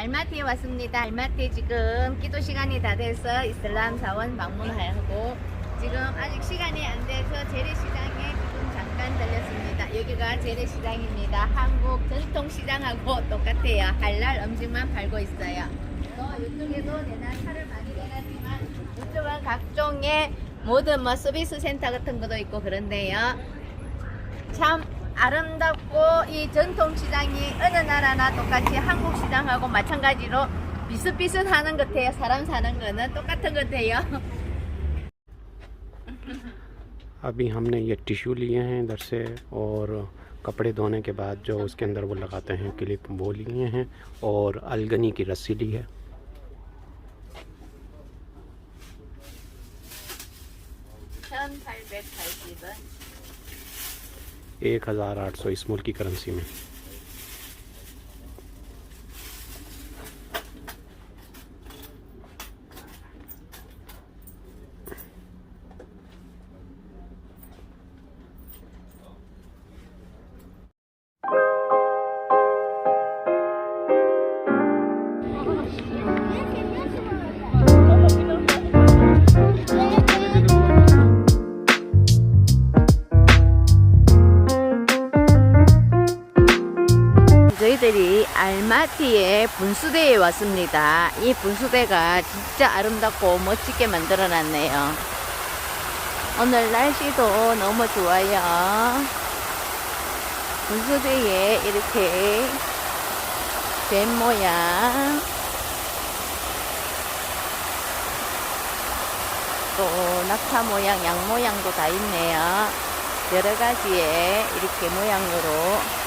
알마티에 왔습니다. 알마티 지금 기도 시간이 다 돼서 이슬람 사원 방문하고 지금 아직 시간이 안 돼서 재래시장에 지금 잠깐 들렸습니다. 여기가 재래시장입니다. 한국 전통시장하고 똑같아요. 할랄 음식만 팔고 있어요. 또 이쪽에도 내나 차를 많이 내놨지만 이쪽은 각종의 모든 뭐 서비스 센터 같은 것도 있고 그런데요. 참 아름답고 이 전통시장이 어느 나라나 똑같이 한국 시장하고 마찬가지로 비슷비슷하는 것 같아요. 사람 사는 거는 똑같은 것 같아요. अभी हमने ये टिश्यू लिए हैं इधर से और कपड़े धोने के बाद जो उसके अंदर वो लगाते हैं क्लिप वो लिए हैं और अलगनी की रस्सी ली है 1880원. एक हज़ार आठ सौ इस मुल्क की करेंसी में 저희들이 알마티의 분수대에 왔습니다. 이 분수대가 진짜 아름답고 멋지게 만들어 놨네요. 오늘 날씨도 너무 좋아요. 분수대에 이렇게 뱀 모양 또 낙타 모양, 양 모양도 다 있네요. 여러 가지의 이렇게 모양으로